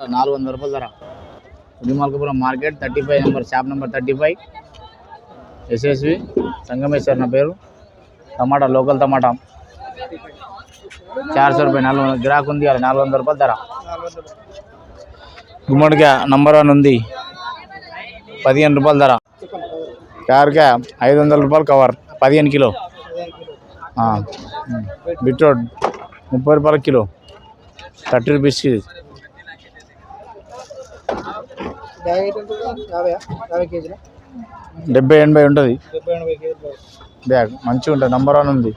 నాలుగు వందల రూపాయల ధర. Udimalkapuram market thirty five number shop number thirty five. SSV Sangameshwar నా పేరు. టమాటా లోకల్ టమాటా. చార్ సో రూపాయ నాలుగు వందల గిరాక్ ఉంది అది నాలుగు వందల రూపాయల ధర. గుమ్మడికాయ నంబర్ వన్ ఉంది. పదిహేను రూపాయల ధర. కారకాయ ఐదు వందల రూపాయలు కవర్ పదిహేను కిలో. బీట్రూట్ ముప్పై రూపాయల kilo. Thirty rupees KG bag అయితే ఎంత ఉంటుంది? యాభై యాభై కేజీల డెబ్బై ఎనభై ఉంటుంది. బ్యాగ్. మంచిగా ఉంటుంది నంబర్ వన్ ఉంది.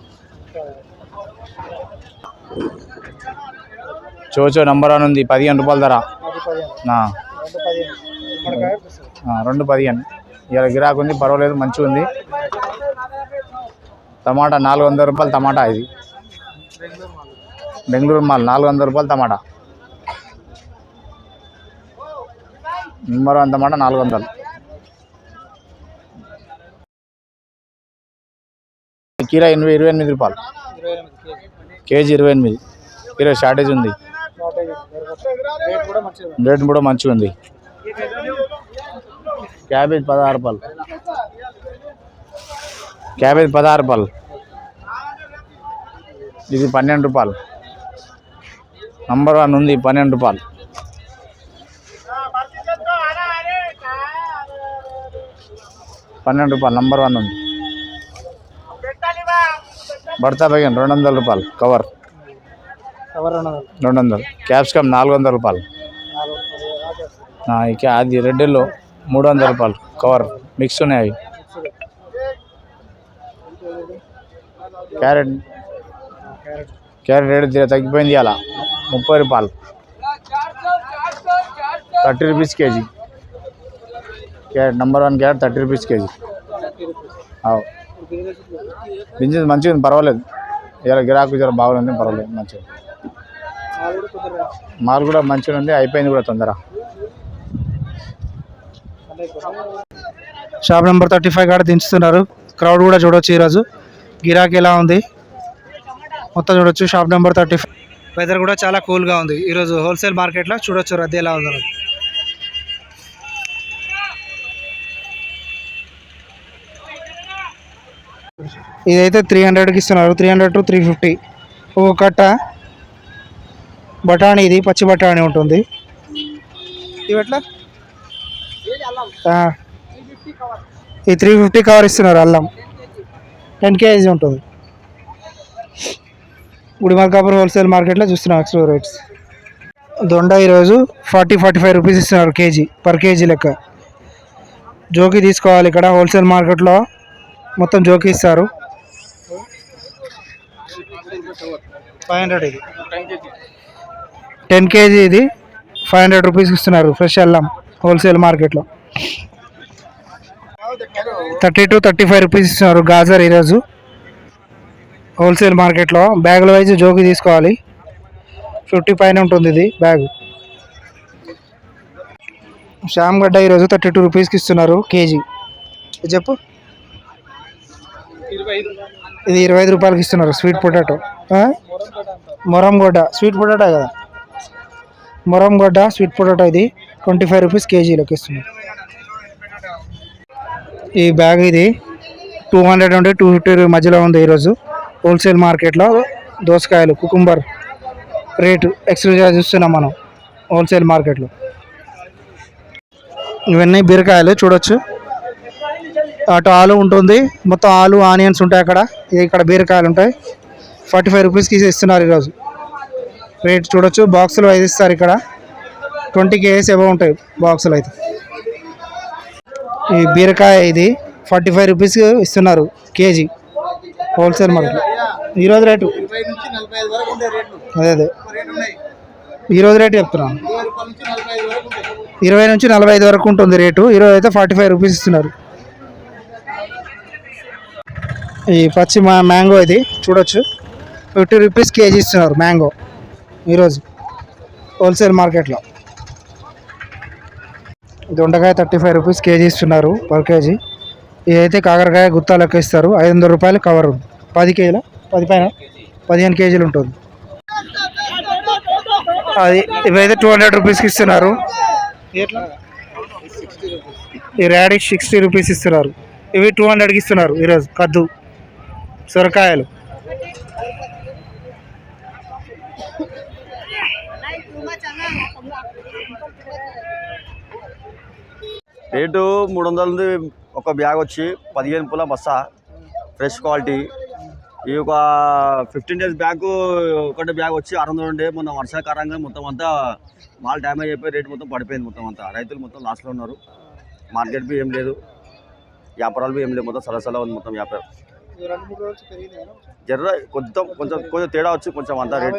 చోచో నంబర్ వన్ ఉంది పదిహేను రూపాయల ధర. రెండు పదిహేను. గుమ్మడికాయ వస్తుంది. ఆ, రెండు పదిహేను. ఇలా గిరాకు ఉంది పర్వాలేదు మంచిగా ఉంది. టమాటా నాలుగు వందల రూపాయలు టమాటా ఇది. బెంగళూరు మాల్ నాలుగు వందల రూపాయలు టమాటా. మరో వన్ మాట నాలుగు వందలు కీరా ఎనభై ఇరవై ఎనిమిది రూపాయలు. కేజీ ఇరవై ఎనిమిది. కీరా షార్టేజ్ ఉంది షార్టేజ్ కూడా మంచిగా ఉంది. రేట్ కూడా మంచిగా ఉంది. క్యాబేజ్ పదహారు రూపాయలు. క్యాబేజ్ పదహారు రూపాయలు. ఇది పన్నెండు రూపాయలు. నంబర్ వన్ ఉంది పన్నెండు రూపాయలు. పన్నెండు రూపాయలు నంబర్ వన్ ఉంది. భర్తా బెగన్ రెండు వందల రూపాయలు కవర్. రెండు వందలు క్యాప్సికమ్ నాలుగు వందల రూపాయలు ఇక అది రెడ్డిలో మూడు వందల రూపాయలు కవర్. మిక్స్ ఉన్నాయి క్యారెట్. క్యారెట్ రేటు తగ్గిపోయింది అలా ముప్పై రూపాయలు. Thirty rupees KG. Carrot number one carrot thirty rupees KG. అవు బిజినెస్ మంచిగా ఉంది పర్వాలేదు. ఇలా గిరాకు జర బాగుంది పర్వాలేదు మంచిగా మాల్ కూడా మంచిగా ఉంది అయిపోయింది కూడా తొందర. షాప్ నెంబర్ థర్టీ ఫైవ్ కాడ దించుతున్నారు. క్రౌడ్ కూడా చూడొచ్చు ఈరోజు. గిరాకీ ఎలా ఉంది? మొత్తం చూడొచ్చు shop number thirty five. Weather కూడా చాలా కూల్గా ఉంది. ఈరోజు హోల్సేల్ మార్కెట్లో చూడొచ్చు రద్దీ ఎలా ఉందో ఇదైతే త్రీ హండ్రెడ్కి ఇస్తున్నారు. Three hundred to three fifty ఒక కట్ట బఠానీ ఇది పచ్చి బఠానీ ఉంటుంది. ఇవి ఎట్లా? ఈ త్రీ ఫిఫ్టీ కవర్ ఇస్తున్నారు అల్లం. టెన్ కేజీ ఉంటుంది. గుడిమల్కాపూర్ హోల్సేల్ మార్కెట్లో చూస్తున్నాం ఎక్స్ప్లో రేట్స్ దొండ ఈరోజు ఫార్టీ ఫార్టీ ఫైవ్ రూపీస్ ఇస్తున్నారు కేజీ పర్ కేజీ లెక్క. జోకి తీసుకోవాలి ఇక్కడ హోల్సేల్ మార్కెట్లో మొత్తం జోకి ఇస్తారు. ఫైవ్ హండ్రెడ్ ఇది. టెన్ కేజీ ఇది. ఫైవ్ హండ్రెడ్ రూపీస్కి ఇస్తున్నారు ఫ్రెష్ అల్లం హోల్సేల్ మార్కెట్లో thirty to thirty five rupees ఇస్తున్నారు గాజర్ ఈరోజు. హోల్సేల్ మార్కెట్లో బ్యాగుల వైజ్ జోకి తీసుకోవాలి. ఫిఫ్టీ పైన ఉంటుంది ఇది బ్యాగ్ శ్యామ్ గడ్డ ఈరోజు థర్టీ టూ రూపీస్కి ఇస్తున్నారు కేజీ. చెప్పు. ఇది ఇరవై ఐదు రూపాయలకి ఇస్తున్నారు స్వీట్ పొటాటో మొరంగొడ్డ స్వీట్ పొటాటో కదా? మొరంగొడ్డ స్వీట్ పొటాటో ఇది ట్వంటీ ఫైవ్ రూపీస్ కేజీలోకి ఇస్తున్నారు. ఈ బ్యాగ్ ఇది టూ హండ్రెడ్ నుండి టూ ఫిఫ్టీ మధ్యలో ఉంది ఈరోజు. హోల్సేల్ మార్కెట్లో దోసకాయలు కుకుంబర్ రేటు ఎక్స్ట్రా చూస్తున్నాం మనం హోల్సేల్ మార్కెట్లో. ఇవన్నీ బీరకాయలు చూడొచ్చు. అటు ఆలు ఉంటుంది. మొత్తం ఆలు ఆనియన్స్ ఉంటాయి అక్కడ. ఇక్కడ బీరకాయలు ఉంటాయి. ఫార్టీ ఫైవ్ రూపీస్కి ఇస్తున్నారు ఈరోజు. రేట్ చూడొచ్చు. బాక్సులు ఐదు ఇస్తారు ఇక్కడ. ట్వంటీ కేజీస్ ఏవో ఉంటాయి బాక్సులు అయితే. ఈ బీరకాయ ఇది ఫార్టీ ఫైవ్ రూపీస్ ఇస్తున్నారు కేజీ. హోల్సేల్ మార్కెట్ ఈరోజు రేటు? అదే అదే. ఈరోజు రేటు చెప్తున్నాను. ఇరవై నుంచి నలభై ఐదు వరకు ఉంటుంది రేటు. ఈరోజు అయితే ఫార్టీ ఫైవ్ రూపీస్ ఇస్తున్నారు. ఈ పచ్చి మా మ్యాంగో ఇది చూడొచ్చు. ఫిఫ్టీ రూపీస్ కేజీ ఇస్తున్నారు మ్యాంగో ఈరోజు. హోల్సేల్ మార్కెట్లో. దొండకాయ థర్టీ ఫైవ్ రూపీస్ కేజీ ఇస్తున్నారు పర్ కేజీ. ఇదైతే కాకరకాయ గుత్తాలకు లెక్క ఇస్తారు. ఐదు వందల రూపాయలు కవర్ పది కేజీల? పది పైన? పదిహేను కేజీలు ఉంటుంది. అది ఇవైతే టూ హండ్రెడ్ రూపీస్కి ఇస్తున్నారు. ఈ రాడిష్ సిక్స్టీ రూపీస్ ఇస్తున్నారు. ఇవి టూ హండ్రెడ్కి ఇస్తున్నారు ఈరోజు కద్దు. సొరకాయలు. రేటు మూడు వందలది ఒక బ్యాగ్ వచ్చి పదిహేను పుల బస్తా ఫ్రెష్ క్వాలిటీ. ఈ ఒక ఫిఫ్టీన్ డేస్ బ్యాగ్ ఒకటి బ్యాగ్ వచ్చి ఆరు వందలు ఉండే మొన్న వర్షాకాలంగా మొత్తం అంతా మాల్ డ్యామేజ్ అయిపోయి రేటు మొత్తం పడిపోయింది మొత్తం అంతా. రైతులు మొత్తం లాస్ట్లో ఉన్నారు. మార్కెట్ బి ఏం లేదు. వ్యాపారాలు బి ఏం లేదు. మొత్తం సలసల ఉంది మొత్తం వ్యాపారం. జర్ర కొంచెం కొంచెం కొంచెం తేడా వచ్చి కొంచెం అంతా రేట్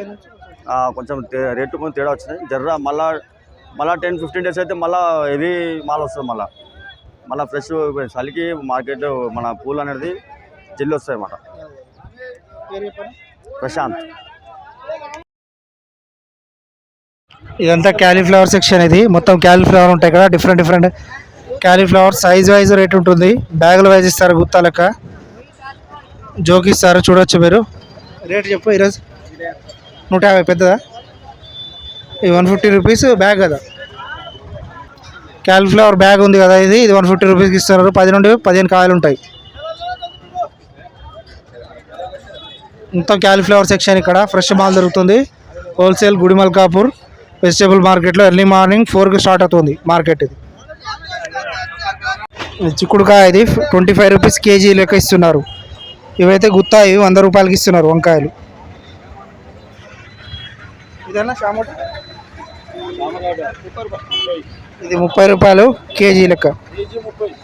ఆ, కొంచెం రేటు కొంచెం తేడా వచ్చింది. జర్ర మళ్ళా మళ్ళా టెన్ ఫిఫ్టీన్ డేస్ అయితే మళ్ళా హెవీ మాల్ వస్తుంది మళ్ళా. మళ్ళీ ఫ్రెష్ చలికి మార్కెట్ మన పూలు అనేది జల్లి వస్తాయి అన్నమాట. ప్రశాంత్. ఇదంతా క్యాలీఫ్లవర్ సెక్షన్ ఇది. మొత్తం క్యాలీఫ్లవర్ ఉంటాయి కదా different different cauliflower size wise rate ఉంటుంది. బ్యాగుల వైజ్ ఇస్తారు గుత్తా లెక్క జోకి ఇస్తారు చూడొచ్చు మీరు. రేట్ చెప్పు ఈరోజు. నూట యాభై పెద్దదా? ఇది వన్ ఫిఫ్టీ రూపీస్ బ్యాగ్ కదా. క్యాలీఫ్లవర్ బ్యాగ్ ఉంది కదా ఇది. ఇది వన్ ఫిఫ్టీ రూపీస్కి ఇస్తున్నారు. పది నుండి పదిహేను కాయలు ఉంటాయి. మొత్తం క్యాలీఫ్లవర్ సెక్షన్ ఇక్కడ. ఫ్రెష్ మాల్ దొరుకుతుంది. హోల్సేల్ గుడిమల్కాపూర్ వెజిటేబుల్ మార్కెట్లో ఎర్లీ మార్నింగ్ ఫోర్కి స్టార్ట్ అవుతుంది మార్కెట్ ఇది. ఇది చిక్కుడుకాయ ఇది. ట్వంటీ ఫైవ్ రూపీస్ కేజీ లెక్క ఇస్తున్నారు. ఇవైతే గుత్తాయి వంద రూపాయలకి ఇస్తున్నారు వంకాయలు. ఇది ముప్పై రూపాయలు కేజీ లెక్క.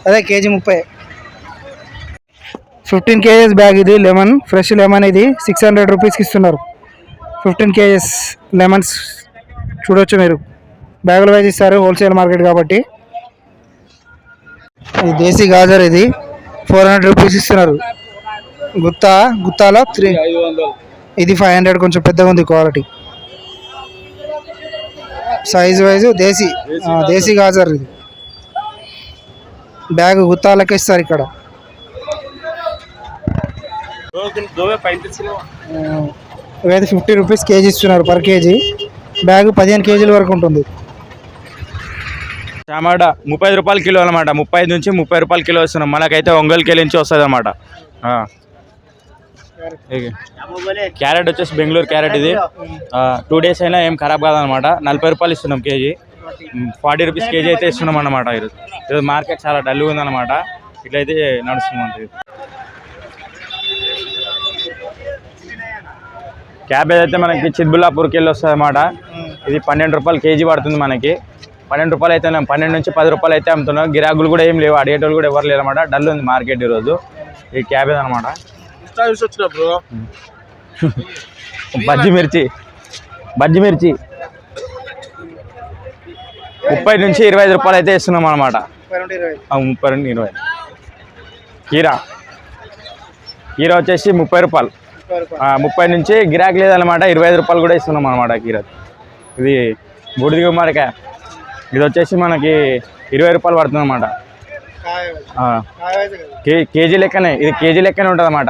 అదే కేజీ ముప్పై. ఫిఫ్టీన్ కేజెస్ బ్యాగ్ ఇది లెమన్ ఫ్రెష్ లెమన్ ఇది సిక్స్ హండ్రెడ్ రూపీస్కి ఇస్తున్నారు. ఫిఫ్టీన్ కేజెస్ లెమన్స్ చూడొచ్చు మీరు. బ్యాగులు వైజ్ ఇస్తారు హోల్సేల్ మార్కెట్ కాబట్టి. ఇది దేశీ గాజర్ ఇది. ఫోర్ హండ్రెడ్ రూపీస్ ఇస్తున్నారు. గుత్తా గుత్తాలో త్రీ ఇది ఫైవ్ హండ్రెడ్ కొంచెం పెద్దగా ఉంది క్వాలిటీ సైజ్ వైజ్ దేశీ. దేశీ గాజర్. ఇది. బ్యాగ్ గుత్తాలకి ఇస్తారు ఇక్కడ. ఇవైతే ఫిఫ్టీ రూపీస్ కేజీ ఇస్తున్నారు పర్ కేజీ. బ్యాగ్ పదిహేను కేజీల వరకు ఉంటుంది. టమాటా ముప్పై రూపాయలు కిలో అనమాట ముప్పై ఐదు నుంచి ముప్పై రూపాయలు కిలో వస్తున్నాం మనకైతే ఒంగోలుకి నుంచి వస్తుంది అనమాట క్యారెట్. వచ్చేసి బెంగళూరు క్యారెట్ ఇది. టూ డేస్ అయినా ఏం ఖరాబ్ కాదనమాట. నలభై రూపాయలు ఇస్తున్నాం కేజీ. ఫార్టీ రూపీస్ కేజీ అయితే ఇస్తున్నాం అన్నమాట ఈరోజు. ఈరోజు మార్కెట్ చాలా డల్గా ఉందన్నమాట. ఇట్లయితే నడుస్తుంది క్యాబేజ్ అయితే మనకి చిత్బుల్లాపూర్కి వెళ్ళి వస్తుంది అనమాట ఇది పన్నెండు రూపాయలు కేజీ పడుతుంది మనకి. పన్నెండు రూపాయలు అయితే నేను పన్నెండు నుంచి పది రూపాయలు అయితే అమ్ముతున్నాం. గిరాకులు కూడా ఏం లేవు. అడిగేటోళ్ళు కూడా ఎవరు లేరు అనమాట డల్ ఉంది మార్కెట్ ఈరోజు. ఈ క్యాబేజ్ అనమాట బజ్జి మిర్చి. బజ్జి మిర్చి. ముప్పై నుంచి ఇరవై ఐదు రూపాయలు అయితే ఇస్తున్నాం అనమాట ముప్పై రెండు ఇరవై. కీరా. కీరా వచ్చేసి ముప్పై రూపాయలు. ముప్పై నుంచి గిరాకీ లేదనమాట ఇరవై ఐదు రూపాయలు కూడా ఇస్తున్నాం అనమాట కీరా. ఇది బూడిది గుమ్మడికాయ. ఇది వచ్చేసి మనకి ఇరవై రూపాయలు పడుతుంది అనమాట కేజీ లెక్కనే ఇది కేజీ లెక్కనే ఉంటుంది అనమాట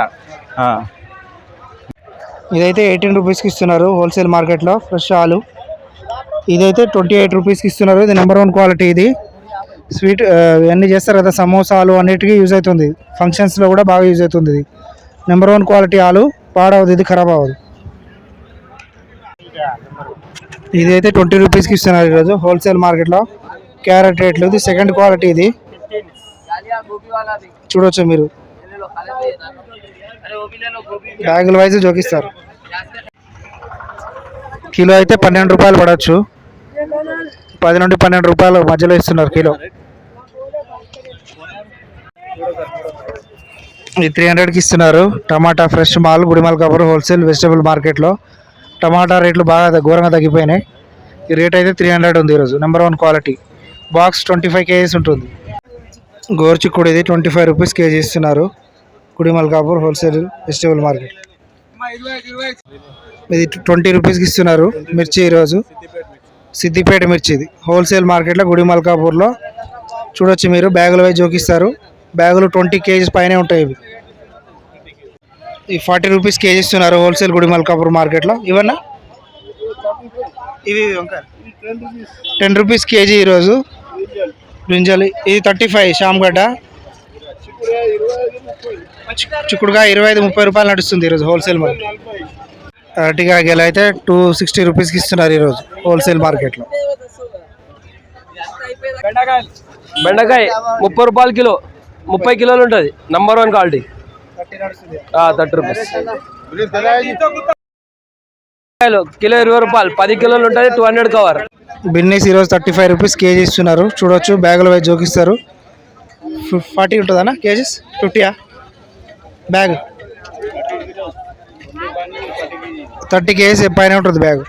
ఇదైతే ఎయిటీన్ రూపీస్కి ఇస్తున్నారు హోల్సేల్ మార్కెట్లో ఫ్రెష్ ఆలు. ఇదైతే ట్వంటీ ఎయిట్ రూపీస్కి ఇస్తున్నారు ఇది నెంబర్ వన్ క్వాలిటీ ఇది. స్వీట్ ఇవన్నీ చేస్తారు కదా సమోసాలు అన్నిటికీ యూజ్ అవుతుంది. ఫంక్షన్స్లో కూడా బాగా యూజ్ అవుతుంది ఇది. నెంబర్ వన్ క్వాలిటీ ఆలు పాడవదు ఇది ఖరాబ్ అవ్వదు. ఇదైతే ట్వంటీ రూపీస్కి ఇస్తున్నారు ఈరోజు హోల్సేల్ మార్కెట్లో క్యారెట్ రేట్లు ఇది సెకండ్ క్వాలిటీ ఇది. చూడొచ్చు మీరు. బ్యాగుల వైజ్ జోకిస్తారు. కిలో అయితే పన్నెండు రూపాయలు పడవచ్చు. పది నుండి పన్నెండు రూపాయలు మధ్యలో ఇస్తున్నారు కిలో. ఇది త్రీ హండ్రెడ్కి ఇస్తున్నారు. టమాటా ఫ్రెష్ మాల్ గుడిమాల్ కబర్ హోల్సేల్ వెజిటబుల్ మార్కెట్లో టమాటా రేట్లు బాగా ఘోరంగా తగ్గిపోయినాయి. ఈ రేట్ అయితే త్రీ హండ్రెడ్ ఉంది ఈరోజు. Number one quality box twenty five KGs ఉంటుంది. గోర్చిక్కుడు ఇది ట్వంటీ ఫైవ్ రూపీస్ కేజీ ఇస్తున్నారు. Gudimalkapur wholesale vegetable market. ఇది ట్వంటీ రూపీస్కి ఇస్తున్నారు మిర్చి ఈరోజు. సిద్దిపేట మిర్చి ఇది. హోల్సేల్ మార్కెట్లో గుడి మల్కాపూర్లో చూడొచ్చు మీరు బ్యాగులు వైజ్ జోకిస్తారు బ్యాగులు ట్వంటీ కేజీస్ పైనే ఉంటాయి ఇవి. ఈ ఫార్టీ రూపీస్ కేజీ ఇస్తున్నారు హోల్సేల్ గుడి మల్కాపూర్ మార్కెట్లో. ఇవన్నా? ఇవి టెన్ రూపీస్ కేజీ ఈరోజు. బ్రింజల్. ఇది థర్టీ ఫైవ్ శామ్గడ్డ చిక్కుడుగా ఇరవై ఐదు ముప్పై రూపాయలు నడుస్తుంది ఈరోజు హోల్సేల్ మార్కెట్ అరటిగా గెల అయితే టూ సిక్స్టీ రూపీస్కి ఇస్తున్నారు ఈరోజు హోల్సేల్ మార్కెట్లో బెండకాయ ముప్పై రూపాయలు కిలో. ముప్పై కిలోలు ఉంటుంది. Number one quality thirty rupees. Kilo ఇరవై రూపాయలు. పది కిలోలు ఉంటుంది టూ హండ్రెడ్ కవర్ బిన్నీస్ ఈరోజు థర్టీ ఫైవ్ రూపీస్ కేజీ ఇస్తున్నారు. చూడొచ్చు బ్యాగుల వైజ్ జోకిస్తారు. ఫార్టీ ఉంటుందన్నా కేజీస్? ఫిఫ్టీయా బ్యాగ్. థర్టీ కేజీ పైన ఉంటుంది బ్యాగ్.